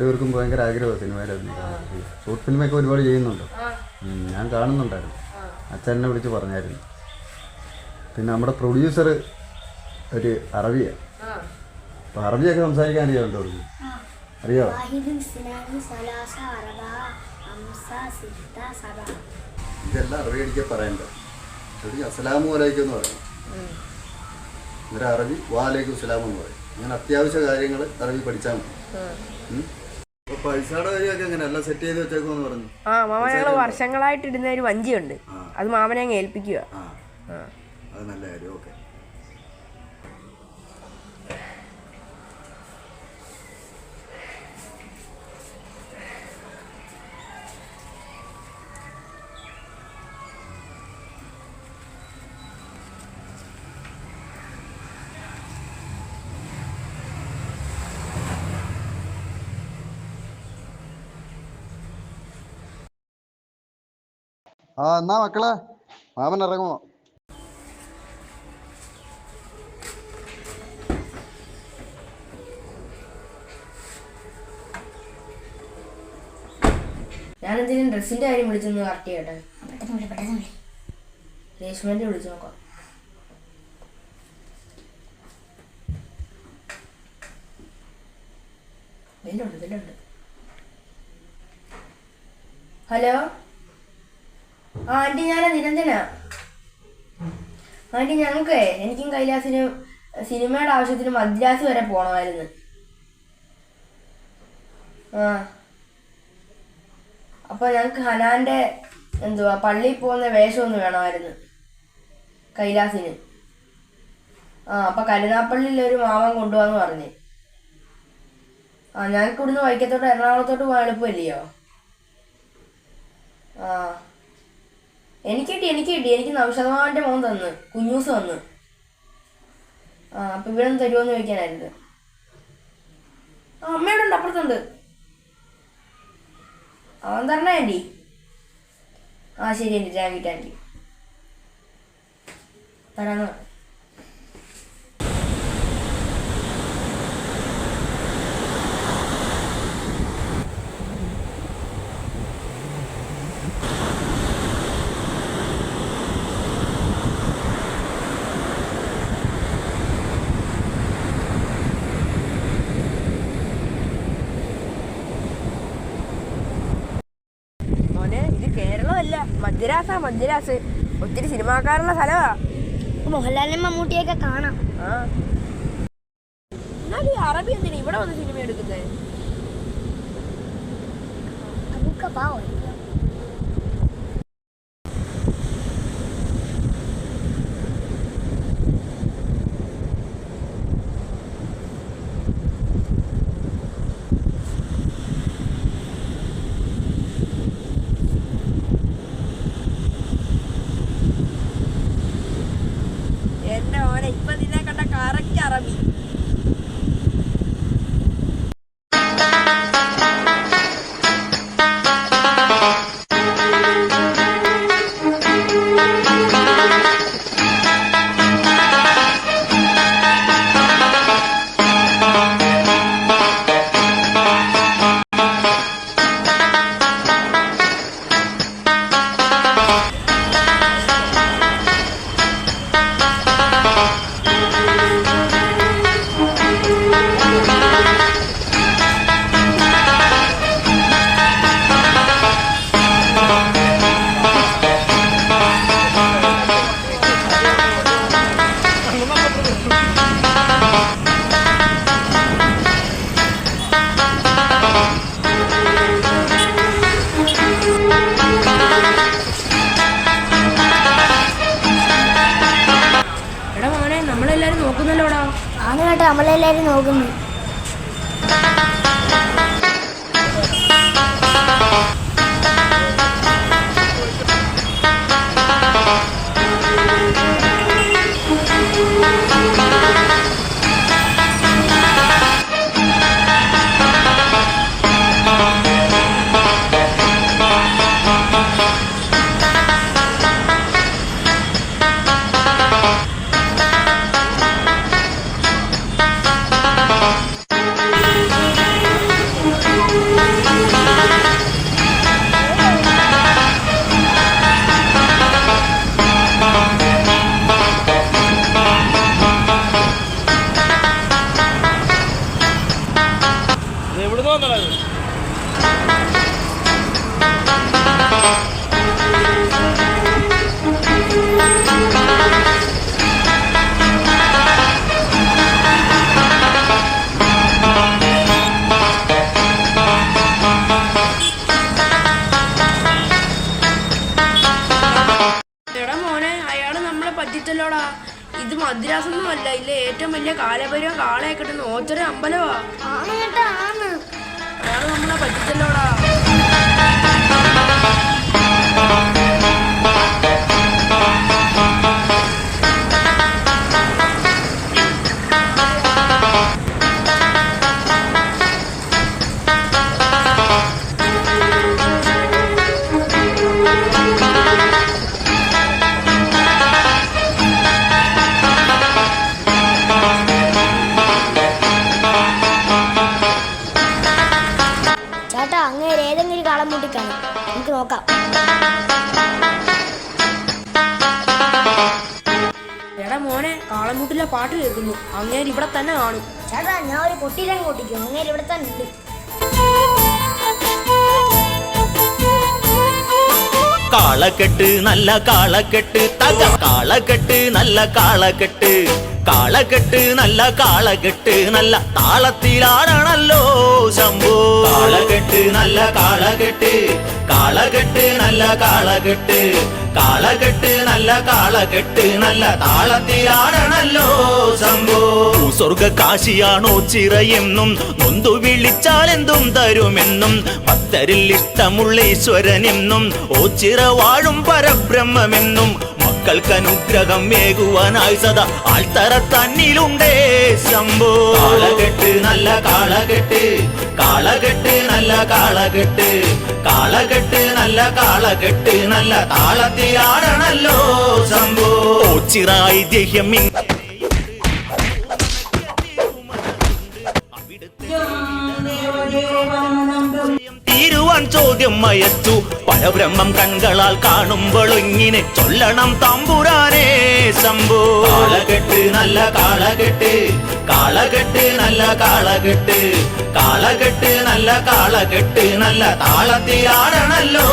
രണ്ടുപേർക്കും ഭയങ്കര ആഗ്രഹമാണ് സിനിമയിൽ ഷോർട്ട് ഫിലിമൊക്കെ ഒരുപാട് ചെയ്യുന്നുണ്ട്. ഞാൻ കാണുന്നുണ്ടായിരുന്നു. അച്ഛൻ എന്നെ വിളിച്ച് പറഞ്ഞായിരുന്നു. പിന്നെ നമ്മുടെ പ്രൊഡ്യൂസർ ഒരു അറബിയാണ് അപ്പോൾ അറബിയൊക്കെ സംസാരിക്കാൻ അറിയാമല്ലോ അറിയോ? ഇതെല്ലാം അറബി അടിക്കാൻ പറയണ്ട. ഒരു അസ്സലാമു വലൈക്കും എന്ന് പറയും. എന്നിട്ട് അറബി വാലേക്കും അസ്സലാമെന്ന് പറയും. അങ്ങനെ അത്യാവശ്യ കാര്യങ്ങൾ അറബി പഠിച്ചാൽ മതി. ആ മാമ ഞങ്ങൾ വർഷങ്ങളായിട്ട് ഇടുന്ന ഒരു വഞ്ചിയുണ്ട്. അത് മാമനെ അങ്ങ് ഏൽപ്പിക്കുക ആ. അത് നല്ല കാര്യം. ഓക്കെ. ആ എന്നാ മക്കളെ? മാമൻ ഇറങ്ങുമോ ഞാനെന്തിനും ഡ്രസ്സിന്റെ കാര്യം വിളിച്ചൊന്ന് കറക്റ്റ് ചെയ്യട്ടെ? രേഷ്മന്റെ വിളിച്ചു നോക്കാം. ഹലോ? ആ ആന്റി ഞാൻ നിരഞ്ജന ആന്റി ഞങ്ങൾക്ക് എനിക്കും കൈലാസിനും സിനിമയുടെ ആവശ്യത്തിന് മദ്രാസ് വരെ പോകണമായിരുന്നു ആ. അപ്പൊ ഞങ്ങൾക്ക് ഹനാന്റെ എന്തുവാ പള്ളിയിൽ പോകുന്ന വേഷം ഒന്ന് വേണമായിരുന്നു. കൈലാസിന്. ആ അപ്പൊ കരുനാപ്പള്ളിയിൽ ഒരു മാമൻ കൊണ്ടുപോകാന്ന് പറഞ്ഞു. ആ ഞങ്ങൾക്ക് ഇവിടുന്ന് വൈക്കത്തോട്ട് എറണാകുളത്തോട്ട് പോകാൻ എളുപ്പമില്ലയോ? ആ. എനിക്ക് കിട്ടി എനിക്ക് കിട്ടി. എനിക്ക് നൗഷധമാവന്റെ മോൻ തന്ന്. കുഞ്ഞൂസ് വന്ന് ആ അപ്പൊ ഇവിടെ നിന്ന് തരുമോന്ന് ചോദിക്കാനായിരുന്നു. ആ അമ്മയുടെ ഉണ്ട് അപ്പുറത്തുണ്ട്. അവൻ തരണേ ആന്റി ആ ശരി aunty thank you thank you തരാന്ന് പറഞ്ഞു കേരളമല്ല മദ്രാസാ മദ്രാസ്. ഒത്തിരി സിനിമാക്കാരുള്ള സ്ഥലമാ മോഹൻലാലിനും മമ്മൂട്ടിയൊക്കെ കാണാം. ഈ അറബി എന്തിനാ ഇവിടെ വന്ന് സിനിമ എടുക്കുന്നത് കേട്ടോ നമ്മളെല്ലാവരും നോക്കുന്നു. അല്ല ഇല്ല ഏറ്റവും വലിയ കാലപരിവം കാളയെ കിട്ടുന്ന ഓച്ചൊരു അമ്പലമാ ആണ്. അയാൾ നമ്മളെ പറ്റിച്ചല്ലോടാ. പാട്ട് കേൾക്കുന്നു. അങ്ങേര് ഇവിടെ തന്നെ കാണും. ചേട്ടാ ഞാൻ ഒരു പൊട്ടിയിലങ്ങ് കൂട്ടിക്കും. അങ്ങേര് ഇവിടെ തന്നെ ഉണ്ട്. കാളക്കെട്ട് നല്ല കാളക്കെട്ട്. തക കാളക്കെട്ട് നല്ല കാളക്കെട്ട്. കാളക്കെട്ട് നല്ല കാളകെട്ട് നല്ല താളത്തിലാണല്ലോ ശംഭു. കാളകെട്ട് നല്ല കാളകെട്ട് കാളകെട്ട് നല്ല കാളകെട്ട് കാളകെട്ട് നല്ല കാളകെട്ട് നല്ല താളത്തിലാണല്ലോ ശംഭു. സ്വർഗ കാശിയാണോ ചിറയെന്നും നൊന്തു വിളിച്ചാൽ എന്തും തരുമെന്നും ഭക്തരിൽ ഇഷ്ടമുള്ള ഈശ്വരനെന്നും ഓ ചിറ വാഴും പരബ്രഹ്മമെന്നും മക്കൾക്ക് അനുഗ്രഹം മേകുവാനായി സദാ ആൾത്തറ തന്നിലുണ്ടേ ശംഭോ. കാളകെട്ട് നല്ല കാളകെട്ട് കാളകെട്ട് നല്ല കാളകെട്ട് കാളകെട്ട് നല്ല കാളകെട്ട് നല്ല താളത്തിലാണല്ലോ ശംഭോ. ചിറായി ചിറ തീരുവാൻ ചോദ്യം മയച്ചു. പരബ്രഹ്മം കൺകളാൽ കാണുമ്പോൾ ഇങ്ങനെ ചൊല്ലണം തമ്പുരാനേ ശംഭു. കാളകെട്ട് നല്ല കാളകെട്ട് കാളകെട്ട് നല്ല കാളകെട്ട് കാളകെട്ട് നല്ല കാളകെട്ട് നല്ല താളത്തിലാണല്ലോ